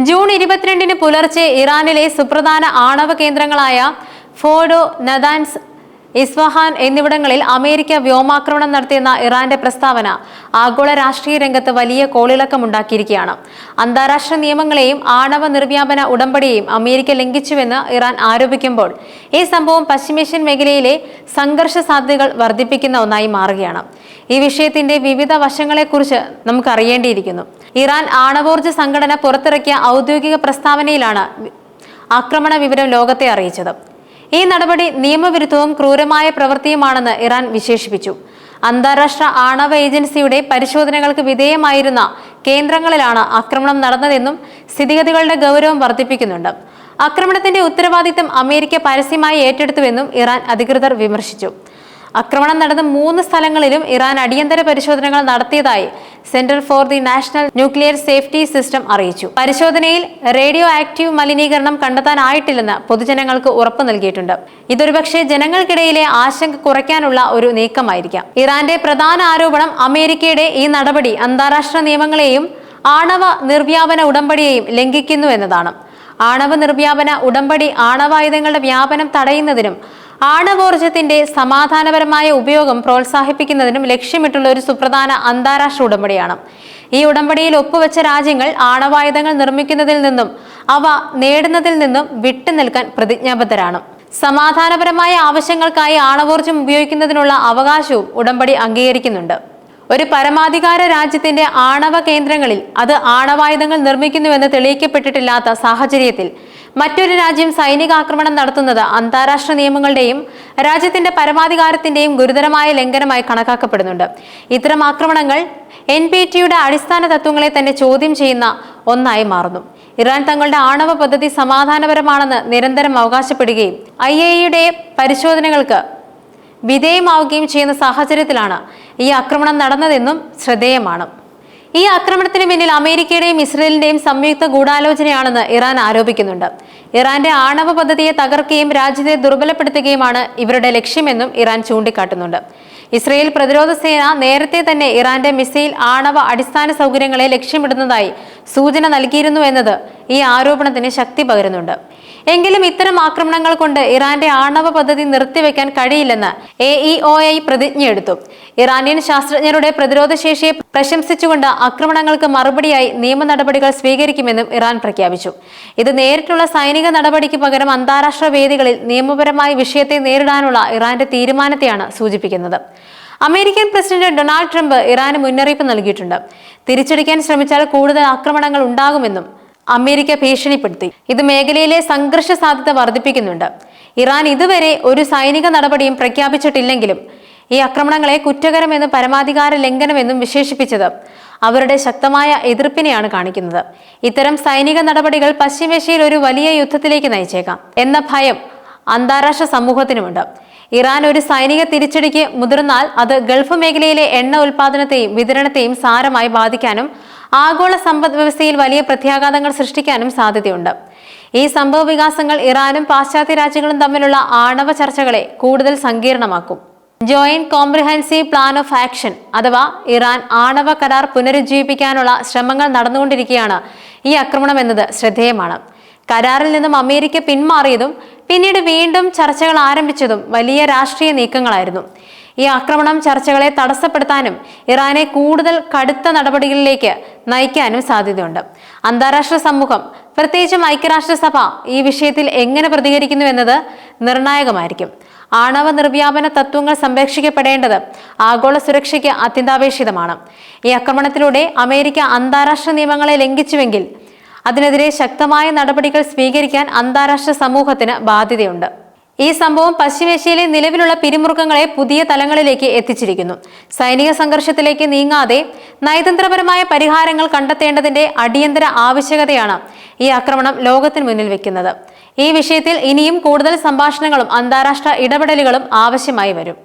June ഇരുപത്തിരണ്ടിന് പുലർച്ചെ ഇറാനിലെ സുപ്രധാന ആണവ കേന്ദ്രങ്ങളായ ഫോഡോ നദാൻസ് ഇസ്ഫഹാൻ എന്നിവിടങ്ങളിൽ അമേരിക്ക വ്യോമാക്രമണം നടത്തിയെന്ന ഇറാന്റെ പ്രസ്താവന ആഗോള രാഷ്ട്രീയ രംഗത്ത് വലിയ കോളിളക്കമുണ്ടാക്കിയിരിക്കുകയാണ്. അന്താരാഷ്ട്ര നിയമങ്ങളെയും ആണവ നിർവ്യാപന ഉടമ്പടിയെയും അമേരിക്ക ലംഘിച്ചുവെന്ന് ഇറാൻ ആരോപിക്കുമ്പോൾ ഈ സംഭവം പശ്ചിമേഷ്യൻ മേഖലയിലെ സംഘർഷ സാധ്യതകൾ വർദ്ധിപ്പിക്കുന്ന ഒന്നായി മാറുകയാണ്. ഈ വിഷയത്തിന്റെ വിവിധ വശങ്ങളെക്കുറിച്ച് നമുക്ക് അറിയേണ്ടിയിരിക്കുന്നു ഇറാൻ ആണവോർജ സംഘടന പുറത്തിറക്കിയ ഔദ്യോഗിക പ്രസ്താവനയിലാണ് ആക്രമണ വിവരം ലോകത്തെ അറിയിച്ചത്. ഈ നടപടി നിയമവിരുദ്ധവും ക്രൂരമായ പ്രവൃത്തിയുമാണെന്ന് ഇറാൻ വിശേഷിപ്പിച്ചു. അന്താരാഷ്ട്ര ആണവ ഏജൻസിയുടെ പരിശോധനകൾക്ക് വിധേയമായിരുന്ന കേന്ദ്രങ്ങളിലാണ് ആക്രമണം നടന്നതെന്നും സ്ഥിതിഗതികളുടെ ഗൗരവം വർദ്ധിപ്പിക്കുന്നുണ്ട്. ആക്രമണത്തിന്റെ ഉത്തരവാദിത്തം അമേരിക്ക പരസ്യമായി ഏറ്റെടുത്തുവെന്നും ഇറാൻ അധികൃതർ വിമർശിച്ചു. ആക്രമണം നടന്ന മൂന്ന് സ്ഥലങ്ങളിലും ഇറാൻ അടിയന്തര പരിശോധനകൾ നടത്തിയതായി centre for the national nuclear safety system അറിയിച്ചു. പരിശോധനയിൽ റേഡിയോ ആക്റ്റീവ് മലിനീകരണം കണ്ടെത്താനായിട്ടില്ലെന്ന് പൊതുജനങ്ങൾക്ക് ഉറപ്പ് നൽകിയിട്ടുണ്ട്. ഇതൊരുപക്ഷെ ജനങ്ങൾക്കിടയിലെ ആശങ്ക കുറയ്ക്കാനുള്ള ഒരു നീക്കമായിരിക്കാം. ഇറാന്റെ പ്രധാന ആരോപണം അമേരിക്കയുടെ ഈ നടപടി അന്താരാഷ്ട്ര നിയമങ്ങളെയും ആണവ നിർവ്യാപന ഉടമ്പടിയെയും ലംഘിക്കുന്നു എന്നതാണ്. ആണവ നിർവ്യാപന ഉടമ്പടി ആണവായുധങ്ങളുടെ വ്യാപനം തടയുന്നതിനും ആണവോർജത്തിന്റെ സമാധാനപരമായ ഉപയോഗം പ്രോത്സാഹിപ്പിക്കുന്നതിനും ലക്ഷ്യമിട്ടുള്ള ഒരു സുപ്രധാന അന്താരാഷ്ട്ര ഉടമ്പടിയാണ്. ഈ ഉടമ്പടിയിൽ ഒപ്പുവെച്ച രാജ്യങ്ങൾ ആണവായുധങ്ങൾ നിർമ്മിക്കുന്നതിൽ നിന്നും അവ നേടുന്നതിൽ നിന്നും വിട്ടുനിൽക്കാൻ പ്രതിജ്ഞാബദ്ധരാണ്. സമാധാനപരമായ ആവശ്യങ്ങൾക്കായി ആണവോർജം ഉപയോഗിക്കുന്നതിനുള്ള അവകാശവും ഉടമ്പടി അംഗീകരിക്കുന്നുണ്ട്. ഒരു പരമാധികാര രാജ്യത്തിന്റെ ആണവ കേന്ദ്രങ്ങളിൽ അത് ആണവായുധങ്ങൾ നിർമ്മിക്കുന്നുവെന്ന് തെളിയിക്കപ്പെട്ടിട്ടില്ലാത്ത സാഹചര്യത്തിൽ മറ്റൊരു രാജ്യം സൈനികാക്രമണം നടത്തുന്നത് അന്താരാഷ്ട്ര നിയമങ്ങളുടെയും രാജ്യത്തിന്റെ പരമാധികാരത്തിന്റെയും ഗുരുതരമായ ലംഘനമായി കണക്കാക്കപ്പെടുന്നുണ്ട്. ഇത്തരം ആക്രമണങ്ങൾ എൻ പി ടിയുടെ അടിസ്ഥാന തത്വങ്ങളെ തന്നെ ചോദ്യം ചെയ്യുന്ന ഒന്നായി മാറുന്നു. ഇറാൻ തങ്ങളുടെ ആണവ പദ്ധതി സമാധാനപരമാണെന്ന് നിരന്തരം അവകാശപ്പെടുകയും ഐ എയുടെ പരിശോധനകൾക്ക് വിധേയമാവുകയും ചെയ്യുന്ന സാഹചര്യത്തിലാണ് ഈ ആക്രമണം നടന്നതെന്നും ശ്രദ്ധേയമാണ്. ഈ ആക്രമണത്തിന് പിന്നിൽ അമേരിക്കയുടെയും ഇസ്രയേലിന്റെയും സംയുക്ത ഗൂഢാലോചനയാണെന്ന് ഇറാൻ ആരോപിക്കുന്നുണ്ട്. ഇറാന്റെ ആണവ പദ്ധതിയെ തകർക്കുകയും രാജ്യത്തെ ദുർബലപ്പെടുത്തുകയുമാണ് ഇവരുടെ ലക്ഷ്യമെന്നും ഇറാൻ ചൂണ്ടിക്കാട്ടുന്നുണ്ട്. ഇസ്രയേൽ പ്രതിരോധ സേന നേരത്തെ തന്നെ ഇറാന്റെ മിസൈൽ ആണവ അടിസ്ഥാന സൗകര്യങ്ങളെ ലക്ഷ്യമിടുന്നതായി സൂചന നൽകിയിരുന്നു എന്നത് ഈ ആരോപണത്തിന് ശക്തി പകരുന്നുണ്ട്. എങ്കിലും ഇത്തരം ആക്രമണങ്ങൾ കൊണ്ട് ഇറാന്റെ ആണവ പദ്ധതി നിർത്തിവെക്കാൻ കഴിയില്ലെന്ന് എ ഇ ഒ ഐ പ്രതിജ്ഞയെടുത്തു ഇറാനിയൻ ശാസ്ത്രജ്ഞരുടെ പ്രതിരോധ ശേഷിയെ പ്രശംസിച്ചുകൊണ്ട് ആക്രമണങ്ങൾക്ക് മറുപടിയായി നിയമ നടപടികൾ സ്വീകരിക്കുമെന്നും ഇറാൻ പ്രഖ്യാപിച്ചു. ഇത് നേരിട്ടുള്ള സൈനിക നടപടിക്ക് പകരം അന്താരാഷ്ട്ര വേദികളിൽ നിയമപരമായ വിഷയത്തെ നേരിടാനുള്ള ഇറാന്റെ തീരുമാനത്തെയാണ് സൂചിപ്പിക്കുന്നത്. അമേരിക്കൻ പ്രസിഡന്റ് ഡൊണാൾഡ് ട്രംപ് ഇറാന് മുന്നറിയിപ്പ് നൽകിയിട്ടുണ്ട്. തിരിച്ചടിക്കാൻ ശ്രമിച്ചാൽ കൂടുതൽ ആക്രമണങ്ങൾ ഉണ്ടാകുമെന്നും അമേരിക്ക ഭീഷണിപ്പെടുത്തി. ഇത് മേഖലയിലെ സംഘർഷ സാധ്യത വർദ്ധിപ്പിക്കുന്നുണ്ട്. ഇറാൻ ഇതുവരെ ഒരു സൈനിക നടപടിയും പ്രഖ്യാപിച്ചിട്ടില്ലെങ്കിലും ഈ ആക്രമണങ്ങളെ കുറ്റകരമെന്നും പരമാധികാര ലംഘനമെന്നും വിശേഷിപ്പിച്ചത് അവരുടെ ശക്തമായ എതിർപ്പിനെയാണ് കാണിക്കുന്നത്. ഇത്തരം സൈനിക നടപടികൾ പശ്ചിമേഷ്യയിൽ ഒരു വലിയ യുദ്ധത്തിലേക്ക് നയിച്ചേക്കാം എന്ന ഭയം അന്താരാഷ്ട്ര സമൂഹത്തിനുമുണ്ട്. ഇറാൻ ഒരു സൈനിക തിരിച്ചടിക്ക് മുതിർന്നാൽ അത് ഗൾഫ് മേഖലയിലെ എണ്ണ ഉൽപാദനത്തെയും വിതരണത്തെയും സാരമായി ബാധിക്കാനും ആഗോള സമ്പദ് വ്യവസ്ഥയിൽ വലിയ പ്രത്യാഘാതങ്ങൾ സൃഷ്ടിക്കാനും സാധ്യതയുണ്ട്. ഈ സംഭവ വികാസങ്ങൾ ഇറാനും പാശ്ചാത്യ രാജ്യങ്ങളും തമ്മിലുള്ള ആണവ ചർച്ചകളെ കൂടുതൽ സങ്കീർണമാക്കും. Joint comprehensive plan of action അഥവാ ഇറാൻ ആണവ കരാർ പുനരുജ്ജീവിപ്പിക്കാനുള്ള ശ്രമങ്ങൾ നടന്നുകൊണ്ടിരിക്കുകയാണ് ഈ ആക്രമണം എന്നത് ശ്രദ്ധേയമാണ്. കരാറിൽ നിന്നും അമേരിക്ക പിന്മാറിയതും പിന്നീട് വീണ്ടും ചർച്ചകൾ ആരംഭിച്ചതും വലിയ രാഷ്ട്രീയ നീക്കങ്ങളായിരുന്നു. ഈ ആക്രമണം ചർച്ചകളെ തടസ്സപ്പെടുത്താനും ഇറാനെ കൂടുതൽ കടുത്ത നടപടികളിലേക്ക് നയിക്കാനും സാധ്യതയുണ്ട്. അന്താരാഷ്ട്ര സമൂഹം പ്രത്യേകിച്ചും ഐക്യരാഷ്ട്രസഭ ഈ വിഷയത്തിൽ എങ്ങനെ പ്രതികരിക്കുന്നു എന്നത് നിർണായകമായിരിക്കും. ആണവ നിർവ്യാപന തത്വങ്ങൾ സംരക്ഷിക്കപ്പെടേണ്ടത് ആഗോള സുരക്ഷയ്ക്ക് അത്യന്താപേക്ഷിതമാണ്. ഈ ആക്രമണത്തിലൂടെ അമേരിക്ക അന്താരാഷ്ട്ര നിയമങ്ങളെ ലംഘിച്ചുവെങ്കിൽ അതിനെതിരെ ശക്തമായ നടപടികൾ സ്വീകരിക്കാൻ അന്താരാഷ്ട്ര സമൂഹത്തിന് ബാധ്യതയുണ്ട്. ഈ സംഭവം പശ്ചിമേഷ്യയിലെ നിലവിലുള്ള പിരിമുറുക്കങ്ങളെ പുതിയ തലങ്ങളിലേക്ക് എത്തിച്ചിരിക്കുന്നു. സൈനിക സംഘർഷത്തിലേക്ക് നീങ്ങാതെ നയതന്ത്രപരമായ പരിഹാരങ്ങൾ കണ്ടെത്തേണ്ടതിന്റെ അടിയന്തര ആവശ്യകതയാണ് ഈ ആക്രമണം ലോകത്തിന് മുന്നിൽ വെക്കുന്നത്. ഈ വിഷയത്തിൽ ഇനിയും കൂടുതൽ സംഭാഷണങ്ങളും അന്താരാഷ്ട്ര ഇടപെടലുകളും ആവശ്യമായി വരും.